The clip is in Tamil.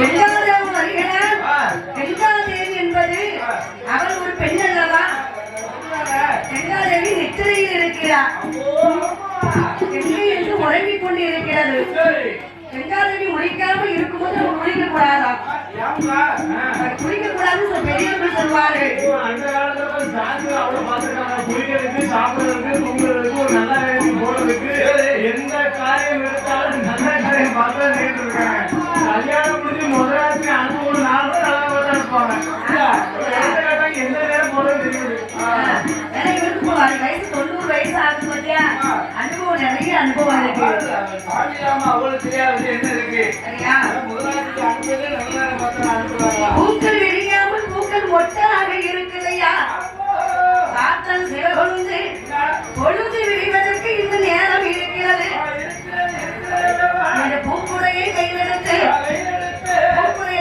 கங்காதேவன் வருகிறார். கங்காதேவி என்பது அவள் ஒரு பெண் அல்லவா கங்காதேவி நித்திரையில் இருக்கிறார். என்று உறங்கிக் கொண்டு இருக்கிறது கங்காதேவி முடிக்காமல் இருக்கும்போது நம்ம குளிக்க கூடாதாம் குளிக்க கூடாதுன்னு பெரியவர்கள் சொல்வார்கள். அந்த காலத்துல சாஸ்திர அவ்வளவு பார்த்துருக்காங்க குளிக்கிறதுக்கு சாப்பிடுறதுக்கு தூங்குறதுக்கு ஒரு நல்ல வேலைக்கு போறதுக்கு எந்த காரியம் எடுத்தாலும் நல்ல காரியம் பார்த்து தான் நேரிட்டு இருக்காங்க. இருப்பாங்க எந்த நேரம் போறது தெரியுது. ஏன்னா இவருக்கு வயசு தொண்ணூறு வயசு ஆகுது பாத்தியா? அனுபவம் நிறைய அனுபவம் இருக்கு. அவ்வளவு தெரியாது என்ன இருக்கு?